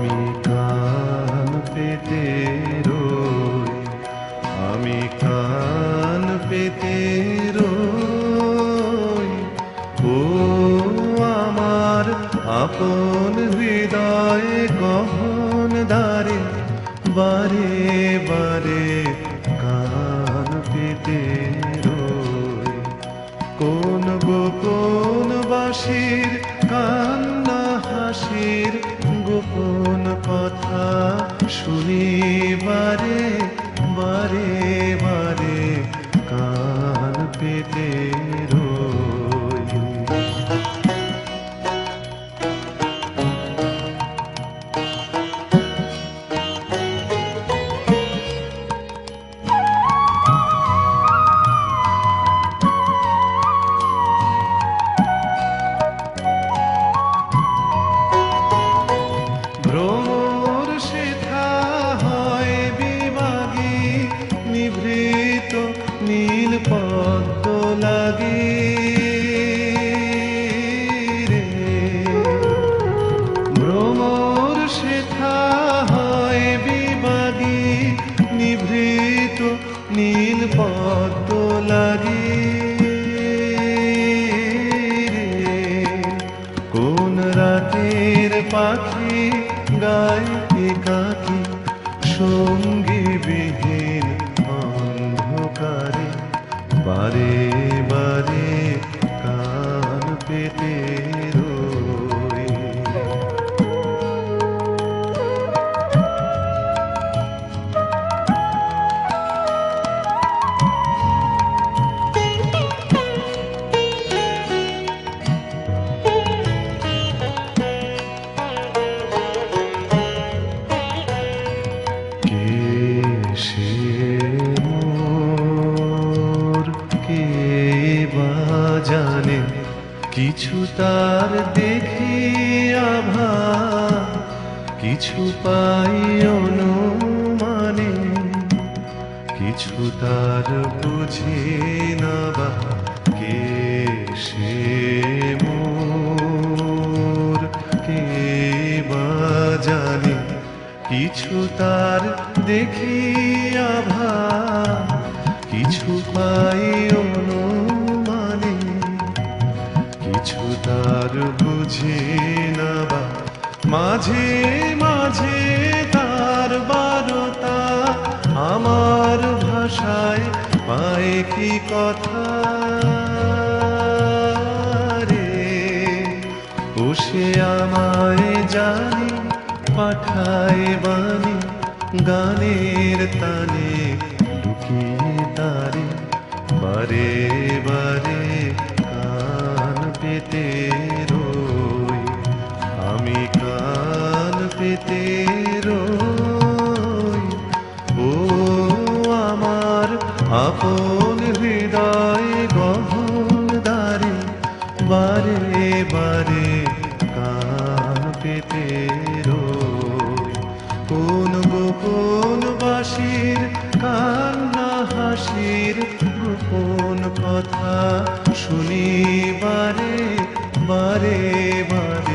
আমি কান পেতে রই, আমি কান পেতে রই। ও আমার আপন হৃদয় গহন দ্বারে, বারে বারে কান পেতে রই। কোন গোপন বাসির কান্না হাসির গোপন কথা শুনি বারে বারে বারে কান পেতে নীল পদ্ম রে কোন রাতের পাখি গায় কাকি সঙ্গী বিহীন অন্ধকারে বারে বারে কিছু তার দেখি আভা, কিছু পাই অনুমানে, কিছু তার বুঝি না বা কে সে মোর, কে বা জানে। কিছু তার দেখি আভা, কিছু পাই অনুমানে তার বুঝি না বা। মাঝে মাঝে তার বারতা আমার ভাষায় পায় কি কথা রে? ও সে আমায় জানি, পাঠায় বাণী, গানের তানে ঢুকিয়ে তারে, বারে বারে। বারে কান পেতে কোন গোপন বাসির কান্না হাসির গোপন কথা শুনি বারে বারে বারে।